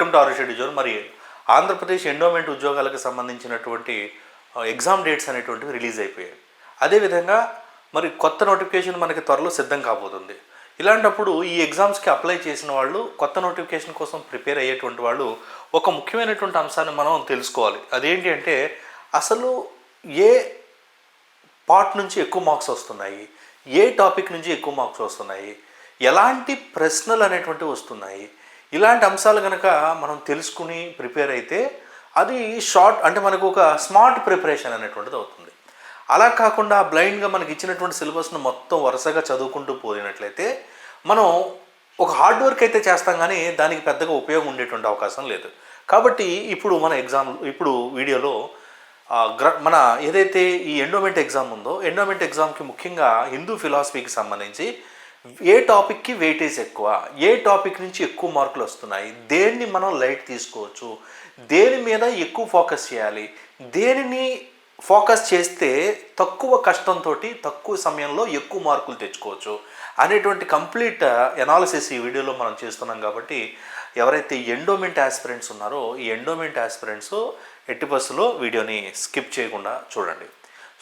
Welcome to ఆరుషెడ్డి zone. మరి Andhra Pradesh endowment ఉద్యోగాలకు సంబంధించినటువంటి uh, ఎగ్జామ్ డేట్స్ అనేటువంటివి రిలీజ్ అయిపోయాయి. అదేవిధంగా మరి కొత్త నోటిఫికేషన్ మనకి త్వరలో సిద్ధం కాబోతుంది. ఇలాంటప్పుడు ఈ ఎగ్జామ్స్కి అప్లై చేసిన వాళ్ళు కొత్త నోటిఫికేషన్ కోసం ప్రిపేర్ అయ్యేటువంటి వాళ్ళు ఒక ముఖ్యమైనటువంటి అంశాన్ని మనం తెలుసుకోవాలి. అదేంటి అంటే అసలు ఏ పార్ట్ నుంచి ఎక్కువ మార్క్స్ వస్తున్నాయి? ఏ టాపిక్ నుంచి ఎక్కువ మార్క్స్ వస్తున్నాయి? ఎలాంటి ప్రశ్నలు అనేటువంటివి వస్తున్నాయి? ఇలాంటి అంశాలు కనుక మనం తెలుసుకుని ప్రిపేర్ అయితే అది షార్ట్ అంటే మనకు ఒక స్మార్ట్ ప్రిపరేషన్ అనేటువంటిది అవుతుంది. అలా కాకుండా బ్లైండ్గా మనకి ఇచ్చినటువంటి సిలబస్ను మొత్తం వరుసగా చదువుకుంటూ పోయినట్లయితే మనం ఒక హార్డ్ వర్క్ అయితే చేస్తాం కానీ దానికి పెద్దగా ఉపయోగం ఉండేటువంటి అవకాశం లేదు. కాబట్టి ఇప్పుడు మన ఎగ్జామ్ ఇప్పుడు వీడియోలో గ్ర మన ఏదైతే ఈ ఎండోమెంట్ ఎగ్జామ్ ఉందో ఎండోమెంట్ ఎగ్జామ్కి ముఖ్యంగా హిందూ ఫిలాసఫీకి సంబంధించి ఏ టాపిక్కి వెయిటేజ్ ఎక్కువ ఏ టాపిక్ నుంచి ఎక్కువ మార్కులు వస్తున్నాయి దేన్ని మనం లైట్ తీసుకోవచ్చు దేని మీద ఎక్కువ ఫోకస్ చేయాలి దేనిని ఫోకస్ చేస్తే తక్కువ కష్టంతో తక్కువ సమయంలో ఎక్కువ మార్కులు తెచ్చుకోవచ్చు అనేటువంటి కంప్లీట్ ఎనాలిసిస్ uh, ఈ వీడియోలో మనం చేస్తున్నాం కాబట్టి ఎవరైతే ఎండోమెంట్ ఆస్పిరెంట్స్ ఉన్నారో ఈ ఎండోమెంట్ ఆస్పిరెంట్స్ ఎట్టి బస్సులో వీడియోని స్కిప్ చేయకుండా చూడండి.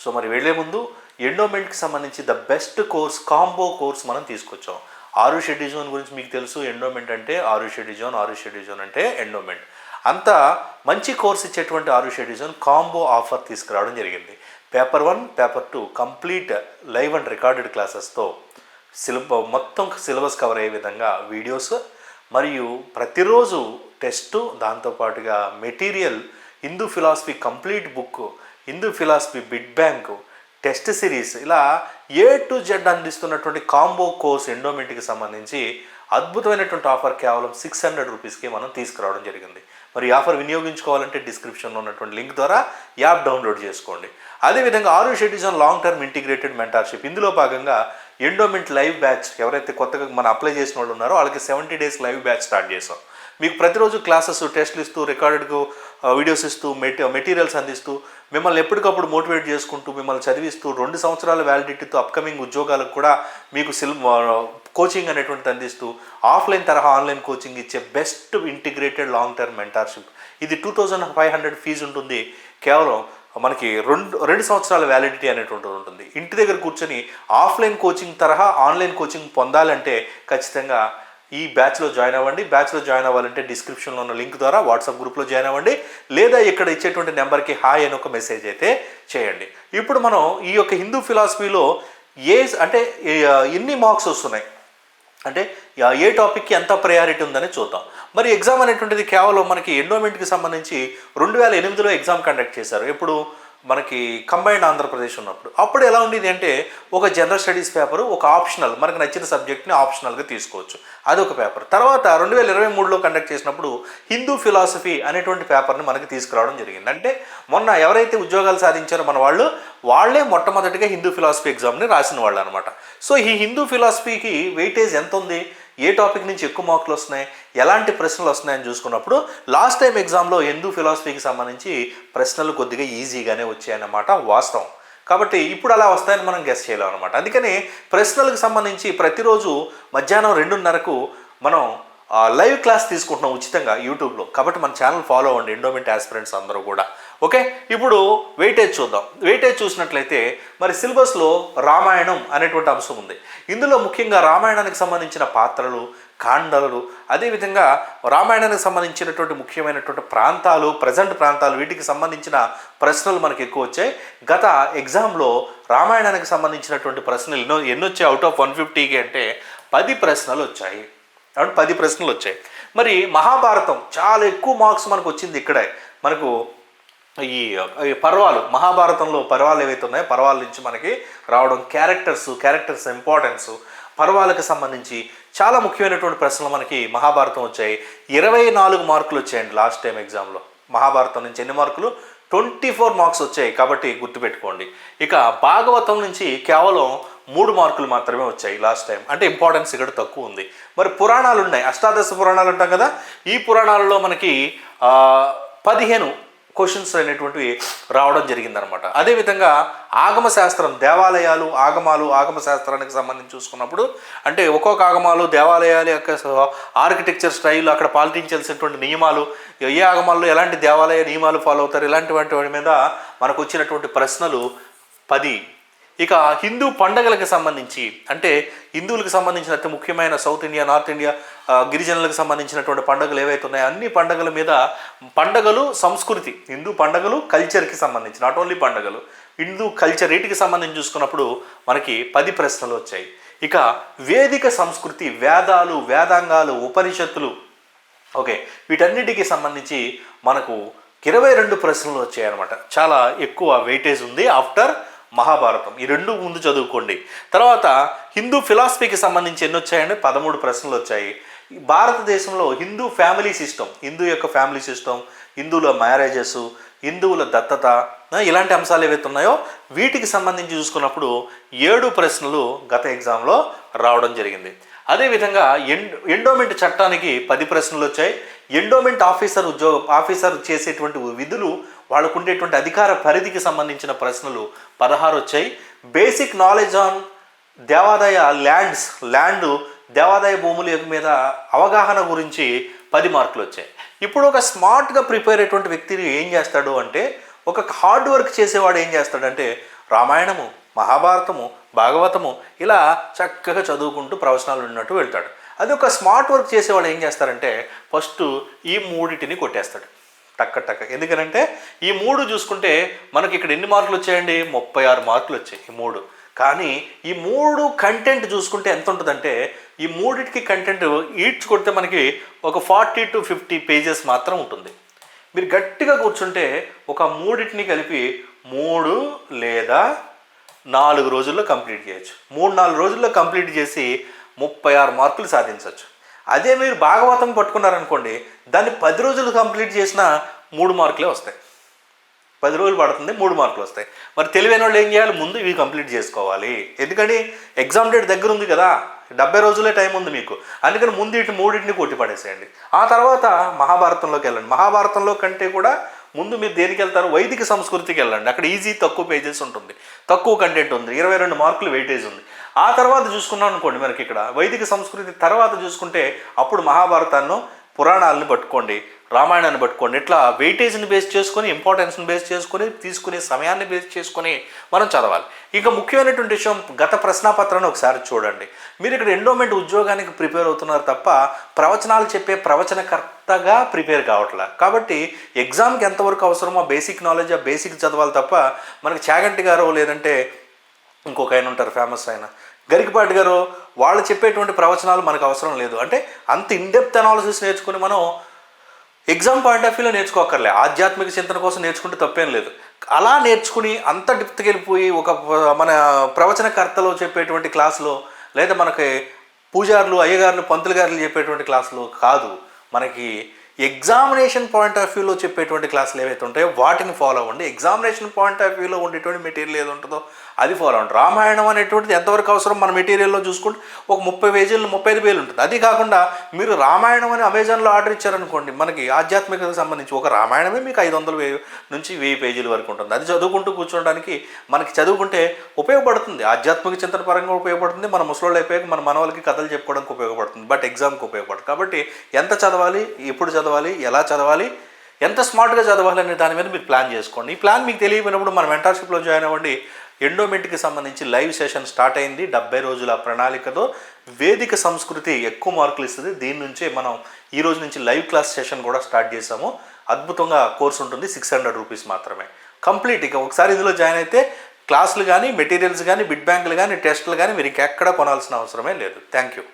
సో మరి వెళ్ళే ముందు ఎండోమెంట్కి సంబంధించి the best course combo course మనం తీసుకొచ్చాం. ఆరు షెడ్యూల్ జోన్ గురించి మీకు తెలుసు ఎండోమెంట్ అంటే ఆరు షెడ్యూల్ జోన్ ఆరు షెడ్యూల్ జోన్ అంటే ఎండోమెంట్ అంత మంచి కోర్స్ ఇచ్చేటువంటి ఆరు షెడ్యూల్ జోన్ కాంబో ఆఫర్ తీసుకురావడం జరిగింది. Paper one paper two complete live and recorded క్లాసెస్తో సిలబ మొత్తం సిలబస్ కవర్ అయ్యే విధంగా వీడియోస్ మరియు ప్రతిరోజు టెస్టు దాంతోపాటుగా material Hindu philosophy complete book Hindu philosophy bit bank test series. ఇలా ఏ టు జెడ్ అందిస్తున్నటువంటి కాంబో కోర్స్ ఎండోమెంట్కి సంబంధించి అద్భుతమైనటువంటి ఆఫర్ కేవలం సిక్స్ హండ్రెడ్ రూపీస్కి మనం తీసుకురావడం జరిగింది. మరి ఆఫర్ వినియోగించుకోవాలంటే డిస్క్రిప్షన్లో ఉన్నటువంటి లింక్ ద్వారా యాప్ డౌన్లోడ్ చేసుకోండి. అదేవిధంగా ఆరు షెడ్యూజన్ లాంగ్ టర్మ్ ఇంటిగ్రేటెడ్ మెంటార్షిప్ ఇందులో భాగంగా ఎండోమెంట్ లైవ్ బ్యాచ్ ఎవరైతే కొత్తగా మనం అప్లై చేసిన వాళ్ళు ఉన్నారో వాళ్ళకి seventy days live batch start చేసాం మీకు ప్రతిరోజు క్లాసెస్ టెస్ట్లు ఇస్తూ రికార్డెడ్కు వీడియోస్ ఇస్తూ మెటీ మెటీరియల్స్ అందిస్తూ మిమ్మల్ని ఎప్పటికప్పుడు మోటివేట్ చేసుకుంటూ మిమ్మల్ని చదివిస్తూ రెండు సంవత్సరాల వ్యాలిడిటీతో అప్కమింగ్ ఉద్యోగాలకు కూడా మీకు సిల్ కోచింగ్ అనేటువంటిది అందిస్తూ ఆఫ్లైన్ తరహా ఆన్లైన్ కోచింగ్ ఇచ్చే best integrated long term mentorship ఇది two thousand five hundred fee ఉంటుంది. కేవలం మనకి రెండు రెండు సంవత్సరాల వ్యాలిడిటీ అనేటువంటిది ఉంటుంది. ఇంటి దగ్గర కూర్చొని ఆఫ్లైన్ కోచింగ్ తరహా ఆన్లైన్ కోచింగ్ పొందాలంటే ఖచ్చితంగా ఈ బ్యాచ్లో జాయిన్ అవ్వండి. బ్యాచ్లో జాయిన్ అవ్వాలంటే డిస్క్రిప్షన్లో ఉన్న లింక్ ద్వారా వాట్సాప్ గ్రూప్లో జాయిన్ అవ్వండి. లేదా ఇక్కడ ఇచ్చేటువంటి నెంబర్కి హాయ్ అని ఒక మెసేజ్ అయితే చేయండి. ఇప్పుడు మనం ఈ యొక్క హిందూ ఫిలాసఫీలో ఏ అంటే ఎన్ని మార్క్స్ వస్తున్నాయి? అంటే ఏ టాపిక్కి ఎంత ప్రయారిటీ ఉందని చూద్దాం. మరి ఎగ్జామ్ అనేటువంటిది కేవలం మనకి ఎండోమెంట్కి సంబంధించి రెండు వేల ఎనిమిదిలో ఎగ్జామ్ కండక్ట్ చేశారు. ఎప్పుడు? మనకి కంబైన్డ్ ఆంధ్రప్రదేశ్ ఉన్నప్పుడు. అప్పుడు ఎలా ఉండేది అంటే ఒక జనరల్ స్టడీస్ పేపర్ ఒక ఆప్షనల్ మనకు నచ్చిన సబ్జెక్ట్ని ఆప్షనల్గా తీసుకోవచ్చు. అదొక పేపర్ తర్వాత రెండు వేల ఇరవై మూడులో కండక్ట్ చేసినప్పుడు హిందూ ఫిలాసఫీ అనేటువంటి పేపర్ని మనకి తీసుకురావడం జరిగింది. అంటే మొన్న ఎవరైతే ఉద్యోగాలు సాధించారో మన వాళ్ళు వాళ్ళే మొట్టమొదటిగా హిందూ ఫిలాసఫీ ఎగ్జామ్ని రాసిన వాళ్ళు అనమాట సో ఈ హిందూ ఫిలాసఫీకి వెయిటేజ్ ఎంత ఉంది ఏ టాపిక్ నుంచి ఎక్కువ మార్కులు వస్తున్నాయి ఎలాంటి ప్రశ్నలు వస్తున్నాయని చూసుకున్నప్పుడు లాస్ట్ టైం ఎగ్జామ్లో హిందూ ఫిలాసఫీకి సంబంధించి ప్రశ్నలు కొద్దిగా ఈజీగానే వచ్చాయన్నమాట వాస్తవం. కాబట్టి ఇప్పుడు అలా వస్తాయని మనం గెస్ చేయలేం అనమాట అందుకని ప్రశ్నలకు సంబంధించి ప్రతిరోజు మధ్యాహ్నం రెండున్నరకు మనం లైవ్ క్లాస్ తీసుకుంటున్నాం ఉచితంగా యూట్యూబ్లో. కాబట్టి మన ఛానల్ ఫాలో అవ్వండి ఎండోమెంట్ ఆస్పిరెంట్స్ అందరూ కూడా. ఓకే? ఇప్పుడు వెయిటేజ్ చూద్దాం. వెయిటేజ్ చూసినట్లయితే మరి సిలబస్లో రామాయణం అనేటువంటి అంశం ఉంది. ఇందులో ముఖ్యంగా రామాయణానికి సంబంధించిన పాత్రలు కాండలు అదేవిధంగా రామాయణానికి సంబంధించినటువంటి ముఖ్యమైనటువంటి ప్రాంతాలు ప్రజెంట్ ప్రాంతాలు వీటికి సంబంధించిన ప్రశ్నలు మనకి ఎక్కువ వచ్చాయి. గత ఎగ్జామ్లో రామాయణానికి సంబంధించినటువంటి ప్రశ్నలు ఎన్నో ఎన్నొచ్చాయి? అవుట్ ఆఫ్ వన్ ఫిఫ్టీకి అంటే పది ప్రశ్నలు వచ్చాయి. కాబట్టి పది ప్రశ్నలు వచ్చాయి. మరి మహాభారతం చాలా ఎక్కువ మార్క్స్ మనకు వచ్చింది ఇక్కడే. మనకు ఈ పర్వాలు మహాభారతంలో పర్వాలు ఏవైతే ఉన్నాయో పర్వాల నుంచి మనకి రావడం క్యారెక్టర్స్ క్యారెక్టర్స్ ఇంపార్టెన్స్ పర్వాలకు సంబంధించి చాలా ముఖ్యమైనటువంటి ప్రశ్నలు మనకి మహాభారతం వచ్చాయి. ఇరవై నాలుగు మార్కులు వచ్చాయండి లాస్ట్ టైం ఎగ్జామ్లో మహాభారతం నుంచి ఎన్ని మార్కులు? ట్వంటీ ఫోర్ మార్క్స్ వచ్చాయి కాబట్టి గుర్తుపెట్టుకోండి. ఇక భాగవతం నుంచి కేవలం మూడు మార్కులు మాత్రమే వచ్చాయి లాస్ట్ టైం అంటే ఇంపార్టెన్స్ ఇక్కడ తక్కువ ఉంది. మరి పురాణాలు ఉన్నాయి. అష్టాదశ పురాణాలు అంటాం కదా? ఈ పురాణాలలో మనకి పదిహేను క్వశ్చన్స్ అనేటువంటివి రావడం జరిగిందనమాట. అదేవిధంగా ఆగమ శాస్త్రం దేవాలయాలు ఆగమాలు ఆగమ శాస్త్రానికి సంబంధించి చూసుకున్నప్పుడు అంటే ఒక్కొక్క ఆగమాలు దేవాలయాల యొక్క ఆర్కిటెక్చర్ స్టైల్ అక్కడ పాటించాల్సినటువంటి నియమాలు ఏ ఆగమాల్లో ఎలాంటి దేవాలయ నియమాలు ఫాలో అవుతారు ఇలాంటి వాటి మీద మనకు వచ్చినటువంటి ప్రశ్నలు పది ఇక హిందూ పండగలకు సంబంధించి అంటే హిందువులకు సంబంధించిన అతి ముఖ్యమైన సౌత్ ఇండియా నార్త్ ఇండియా గిరిజనులకు సంబంధించినటువంటి పండుగలు ఏవైతే ఉన్నాయో అన్ని పండగల మీద పండగలు సంస్కృతి హిందూ పండగలు కల్చర్కి సంబంధించి నాట్ ఓన్లీ పండగలు హిందూ కల్చర్ వీటికి సంబంధించి చూసుకున్నప్పుడు మనకి పది ప్రశ్నలు వచ్చాయి. ఇక వేదిక సంస్కృతి వేదాలు వేదాంగాలు ఉపనిషత్తులు ఓకే వీటన్నిటికి సంబంధించి మనకు ఇరవై రెండు ప్రశ్నలు వచ్చాయన్నమాట. చాలా ఎక్కువ వెయిటేజ్ ఉంది. ఆఫ్టర్ మహాభారతం. ఈ రెండు ముందు చదువుకోండి. తర్వాత హిందూ ఫిలాసఫీకి సంబంధించి ఎన్ని వచ్చాయంటే పదమూడు ప్రశ్నలు వచ్చాయి. భారతదేశంలో హిందూ ఫ్యామిలీ సిస్టమ్ హిందూ యొక్క ఫ్యామిలీ సిస్టమ్ హిందువుల మ్యారేజెస్ హిందువుల దత్తత ఇలాంటి అంశాలు ఏవైతే ఉన్నాయో వీటికి సంబంధించి చూసుకున్నప్పుడు ఏడు ప్రశ్నలు గత ఎగ్జామ్లో రావడం జరిగింది. అదేవిధంగా ఎండ్ ఎండోమెంట్ చట్టానికి పది ప్రశ్నలు వచ్చాయి. ఎండోమెంట్ ఆఫీసర్ ఉద్యోగ ఆఫీసర్ చేసేటువంటి విధులు వాళ్ళకు ఉండేటువంటి అధికార పరిధికి సంబంధించిన ప్రశ్నలు పదహారు వచ్చాయి. బేసిక్ నాలెడ్జ్ ఆన్ దేవాదాయ ల్యాండ్స్ ల్యాండ్ దేవాదాయ భూముల మీద అవగాహన గురించి పది మార్కులు వచ్చాయి. ఇప్పుడు ఒక స్మార్ట్గా ప్రిపేర్ అయ్యేటువంటి వ్యక్తిని ఏం చేస్తాడు అంటే ఒక హార్డ్ వర్క్ చేసేవాడు ఏం చేస్తాడంటే రామాయణము మహాభారతము భాగవతము ఇలా చక్కగా చదువుకుంటూ ప్రవచనాలు ఉన్నట్టు వెళ్తాడు. అది ఒక స్మార్ట్ వర్క్ చేసేవాడు ఏం చేస్తారంటే ఫస్ట్ ఈ మూడిటిని కొట్టేస్తాడు. టక్క టక్క. ఎందుకనంటే ఈ మూడు చూసుకుంటే మనకి ఇక్కడ ఎన్ని మార్కులు వచ్చాయండి? ముప్పై ఆరు మార్కులు వచ్చాయి ఈ మూడు. కానీ ఈ మూడు కంటెంట్ చూసుకుంటే ఎంత ఉంటుందంటే ఈ మూడిటికి కంటెంట్ ఈడ్చి కొడితే మనకి ఒక ఫార్టీ టు ఫిఫ్టీ పేజెస్ మాత్రం ఉంటుంది. మీరు గట్టిగా కూర్చుంటే ఒక మూడింటిని కలిపి మూడు లేదా నాలుగు రోజుల్లో కంప్లీట్ చేయొచ్చు. మూడు నాలుగు రోజుల్లో కంప్లీట్ చేసి ముప్పై ఆరు మార్కులు సాధించవచ్చు అదే మీరు భాగవతం పట్టుకున్నారనుకోండి దాన్ని పది రోజులు కంప్లీట్ చేసినా మూడు మార్కులే వస్తాయి. పది రోజులు పడుతుంది మూడు మార్కులు వస్తాయి. మరి తెలివైన వాళ్ళు ఏం చేయాలి? ముందు ఇవి కంప్లీట్ చేసుకోవాలి. ఎందుకని? ఎగ్జామ్ డేట్ దగ్గర ఉంది కదా డెబ్బై రోజులే టైం ఉంది మీకు. అందుకని ముందు ఇటు మూడింటిని కొట్టి పడేసేయండి. ఆ తర్వాత మహాభారతంలోకి వెళ్ళండి. మహాభారతంలో కంటే కూడా ముందు మీరు దేనికి వెళ్తారు? వైదిక సంస్కృతికి వెళ్ళండి. అక్కడ ఈజీ తక్కువ పేజెస్ ఉంటుంది. తక్కువ కంటెంట్ ఉంది. ఇరవై రెండు మార్కులు వెయిటేజ్ ఉంది. ఆ తర్వాత చూసుకున్నాం అనుకోండి మనకి ఇక్కడ. వైదిక సంస్కృతి తర్వాత చూసుకుంటే అప్పుడు మహాభారతాన్ని పురాణాలను పట్టుకోండి రామాయణాన్ని పట్టుకోండి ఇట్లా వెయిటేజ్ని బేస్ చేసుకొని ఇంపార్టెన్స్ని బేస్ చేసుకొని తీసుకునే సమయాన్ని బేస్ చేసుకొని మనం చదవాలి. ఇక ముఖ్యమైనటువంటి విషయం గత ప్రశ్నాపత్రాన్ని ఒకసారి చూడండి. మీరు ఇక్కడ ఎండోమెంట్ ఉద్యోగానికి ప్రిపేర్ అవుతున్నారు తప్ప ప్రవచనాలు చెప్పే ప్రవచనకర్తగా ప్రిపేర్ కావట్లే. కాబట్టి ఎగ్జామ్కి ఎంతవరకు అవసరమో బేసిక్ నాలెడ్జ్ ఆ బేసిక్ చదవాలి తప్ప మనకి చాగంటి గారు లేదంటే ఇంకొక ఆయన ఉంటారు ఫేమస్ ఆయన. గరికపాటి గారు వాళ్ళు చెప్పేటువంటి ప్రవచనాలు మనకు అవసరం లేదు. అంటే అంత ఇన్డెప్త్ అనాలిసిస్ నేర్చుకుని మనం ఎగ్జామ్ పాయింట్ ఆఫ్ వ్యూలో నేర్చుకోకర్లే ఆధ్యాత్మిక చింతన కోసం నేర్చుకుంటే తప్పేం లేదు. అలా నేర్చుకుని అంత డిప్త్కి వెళ్ళిపోయి ఒక మన ప్రవచనకర్తలో చెప్పేటువంటి క్లాసులో లేదా మనకి పూజారులు అయ్యగారులు పంతులు గారులు చెప్పేటువంటి క్లాసులు కాదు. మనకి ఎగ్జామినేషన్ పాయింట్ ఆఫ్ వ్యూలో చెప్పేటువంటి క్లాసులు ఏవైతే ఉంటాయో వాటిని ఫాలో అవ్వండి. ఎగ్జామినేషన్ పాయింట్ ఆఫ్ వ్యూలో ఉండేటువంటి మెటీరియల్ ఏది ఉంటుందో అది ఫాలో అవ్వండి. రామాయణం అనేటువంటిది ఎంతవరకు అవసరం? మన మెటీరియల్లో చూసుకుంటే ఒక ముప్పై పేజీలు ముప్పై ఐదు వేలు ఉంటుంది. అది కాకుండా మీరు రామాయణం అని అమెజాన్లో ఆర్డర్ ఇచ్చారనుకోండి మనకి ఆధ్యాత్మికతకు సంబంధించి ఒక రామాయణమే మీకు ఐదు వందల నుంచి వెయ్యి పేజీల వరకు ఉంటుంది. అది చదువుకుంటూ కూర్చోడానికి మనకి చదువుకుంటే ఉపయోగపడుతుంది. ఆధ్యాత్మిక చింతన పరంగా ఉపయోగపడుతుంది. మన ముసలోళ్ళు అయిపోయాక మన మనవాళ్ళకి కథలు చెప్పుకోవడానికి ఉపయోగపడుతుంది. బట్ ఎగ్జామ్కి ఉపయోగపడుతుంది కాబట్టి ఎంత చదవాలి ఎప్పుడు చదవాలి ఎలా చదవాలి ఎంత స్మార్ట్గా చదవాలి అనే దాని మీద మీరు ప్లాన్ చేసుకోండి. ఈ ప్లాన్ మీకు తెలియపోయినప్పుడు మన మెంటర్షిప్లో జాయిన్ అవ్వండి. ఎండోమెంట్కి సంబంధించి లైవ్ సెషన్ స్టార్ట్ అయింది. డెబ్బై రోజుల ప్రణాళికతో వేదిక సంస్కృతి ఎక్కువ మార్కులు ఇస్తుంది. దీని నుంచే మనం ఈ రోజు నుంచి లైవ్ క్లాస్ సెషన్ కూడా స్టార్ట్ చేసాము అద్భుతంగా కోర్స్ ఉంటుంది. సిక్స్ హండ్రెడ్ రూపీస్ మాత్రమే. కంప్లీట్ ఇక ఒకసారి ఇందులో జాయిన్ అయితే క్లాసులు కానీ మెటీరియల్స్ కానీ బిడ్ బ్యాంకులు కానీ టెస్టులు కానీ మీరు ఇంకెక్కడ కొనాల్సిన అవసరమే లేదు. Thank you.